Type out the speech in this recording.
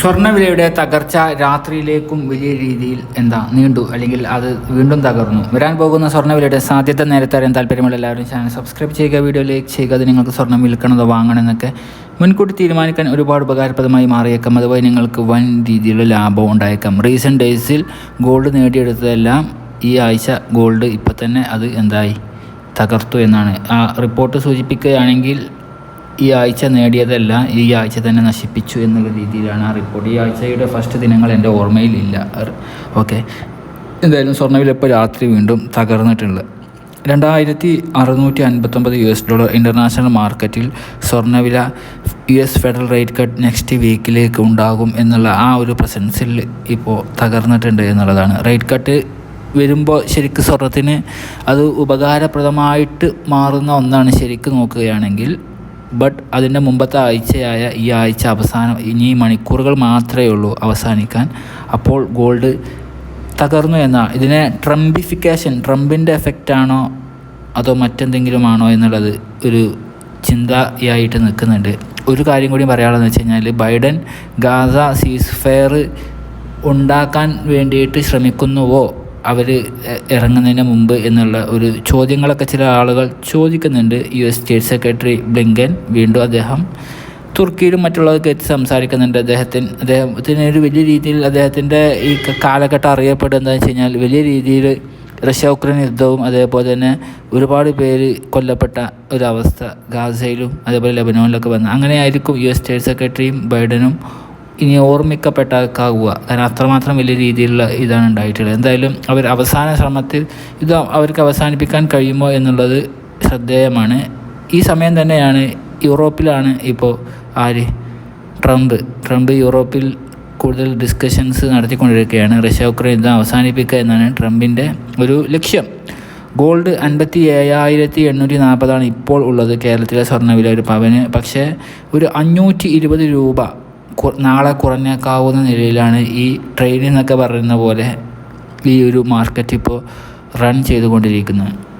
സ്വർണവിലയുടെ തകർച്ച രാത്രിയിലേക്കും വലിയ രീതിയിൽ എന്താ നീണ്ടു. അല്ലെങ്കിൽ അത് വീണ്ടും തകർന്നു. വരാൻ പോകുന്ന സ്വർണവിലയുടെ സാധ്യത നേരത്തെ അറിയാൻ താല്പര്യമുള്ള എല്ലാവരും ചാനൽ സബ്സ്ക്രൈബ് ചെയ്യുക വീഡിയോ ലൈക്ക് ചെയ്യുക അത് നിങ്ങൾക്ക് സ്വർണം വിൽക്കണതോ വാങ്ങണമെന്നൊക്കെ മുൻകൂട്ടി തീരുമാനിക്കാൻ ഒരുപാട് ഉപകാരപ്രദമായി മാറിയേക്കാം. അതുപോലെ നിങ്ങൾക്ക് വൻ രീതിയിലുള്ള ലാഭം ഉണ്ടായേക്കാം. റീസെന്റ് ഡേയ്സിൽ ഗോൾഡ് നേടിയെടുത്തതെല്ലാം ഈ ആഴ്ച ഗോൾഡ് ഇപ്പം തന്നെ അത് എന്തായി? തകർത്തു എന്നാണ്. ആ റിപ്പോർട്ട് സൂചിപ്പിക്കുകയാണെങ്കിൽ ഈ ആഴ്ച നേടിയതെല്ലാം ഈ ആഴ്ച തന്നെ നശിപ്പിച്ചു എന്നുള്ള രീതിയിലാണ് ആ റിപ്പോർട്ട് ഈ ആഴ്ചയുടെ ഫസ്റ്റ് ദിനങ്ങൾ എന്റെ ഓർമ്മയിലില്ല. ഓക്കെ എന്തായാലും സ്വർണവില ഇപ്പോൾ രാത്രി വീണ്ടും തകർന്നിട്ടുണ്ട്. രണ്ടായിരത്തി അറുന്നൂറ്റി അൻപത്തൊമ്പത് യു എസ് ഡോളർ ഇന്റർനാഷണൽ മാർക്കറ്റിൽ സ്വർണവില U S federal rate cut next വീക്കിലേക്ക് ഉണ്ടാകും എന്നുള്ള ആ ഒരു പ്രസൻസിൽ ഇപ്പോൾ തകർന്നിട്ടുണ്ട് എന്നുള്ളതാണ്. റേറ്റ് കട്ട് വരുമ്പോൾ ശരിക്കും സ്വർണത്തിന് അത് ഉപകാരപ്രദമായിട്ട് മാറുന്ന ഒന്നാണ് ശരിക്കും നോക്കുകയാണെങ്കിൽ ബട്ട് അതിന്റെ മുമ്പത്തെ ആഴ്ചയായ ഈ ആഴ്ച അവസാനം ഇനി മണിക്കൂറുകൾ മാത്രമേ ഉള്ളൂ അവസാനിക്കാൻ. അപ്പോൾ ഗോൾഡ് തകർന്നു എന്ന ഇതിനെ ട്രംപിഫിക്കേഷൻ ട്രംപിന്റെ എഫക്റ്റാണോ അതോ മറ്റെന്തെങ്കിലും ആണോ എന്നുള്ളത് ഒരു ചിന്തയായിട്ട് നിൽക്കുന്നുണ്ട്. ഒരു കാര്യം കൂടി പറയാനുള്ളതെന്ന് വെച്ച് കഴിഞ്ഞാൽ ബൈഡൻ ഗാസ സീസ് ഫെയർ ഉണ്ടാക്കാൻ വേണ്ടിയിട്ട് ശ്രമിക്കുന്നുവോ അവർ ഇറങ്ങുന്നതിന് മുമ്പ് എന്നുള്ള ഒരു ചോദ്യങ്ങളൊക്കെ ചില ആളുകൾ ചോദിക്കുന്നുണ്ട്. U S state secretary Blinken വീണ്ടും അദ്ദേഹം തുർക്കിയിലും മറ്റുള്ളവർക്ക് എത്തി സംസാരിക്കുന്നുണ്ട്. അദ്ദേഹത്തിന് അദ്ദേഹത്തിന് ഒരു വലിയ രീതിയിൽ അദ്ദേഹത്തിന്റെ ഈ കാലഘട്ടം അറിയപ്പെടുന്നത് വെച്ച് കഴിഞ്ഞാൽ വലിയ രീതിയിൽ റഷ്യ ഉക്രൈൻ യുദ്ധവും അതേപോലെ തന്നെ ഒരുപാട് പേര് കൊല്ലപ്പെട്ട ഒരവസ്ഥ ഗാസയിലും അതേപോലെ ലബനോനിലൊക്കെ വന്നു. അങ്ങനെയായിരിക്കും യു എസ് സ്റ്റേറ്റ് സെക്രട്ടറിയും ബൈഡനും ഇനി ഓർമ്മിക്കപ്പെട്ടേക്കാവുക. കാരണം അത്രമാത്രം വലിയ രീതിയിലുള്ള ഇതാണ് ഉണ്ടായിട്ടുള്ളത്. എന്തായാലും അവർ അവസാന ശ്രമത്തിൽ ഇത് അവർക്ക് അവസാനിപ്പിക്കാൻ കഴിയുമോ എന്നുള്ളത് ശ്രദ്ധേയമാണ്. ഈ സമയം തന്നെയാണ് യൂറോപ്പിലാണ് ഇപ്പോൾ ആര്? ട്രംപ്. ട്രംപ് യൂറോപ്പിൽ കൂടുതൽ ഡിസ്കഷൻസ് നടത്തിക്കൊണ്ടിരിക്കുകയാണ്. റഷ്യ ഉക്രൈൻ യുദ്ധം അവസാനിപ്പിക്കുക എന്നാണ് ട്രംപിന്റെ ഒരു ലക്ഷ്യം. ഗോൾഡ് അൻപത്തി ഏഴായിരത്തി എണ്ണൂറ്റി നാൽപ്പതാണ് ഇപ്പോൾ ഉള്ളത് കേരളത്തിലെ സ്വർണവില ഒരു പവന്. പക്ഷേ ഒരു അഞ്ഞൂറ്റി ഇരുപത് രൂപ നാളെ കുറഞ്ഞേക്കാവുന്ന നിലയിലാണ് ഈ ട്രെയിൻ എന്നൊക്കെ പറയുന്ന പോലെ ഈ ഒരു മാർക്കറ്റ് ഇപ്പോൾ റൺ ചെയ്തുകൊണ്ടിരിക്കുന്നത്.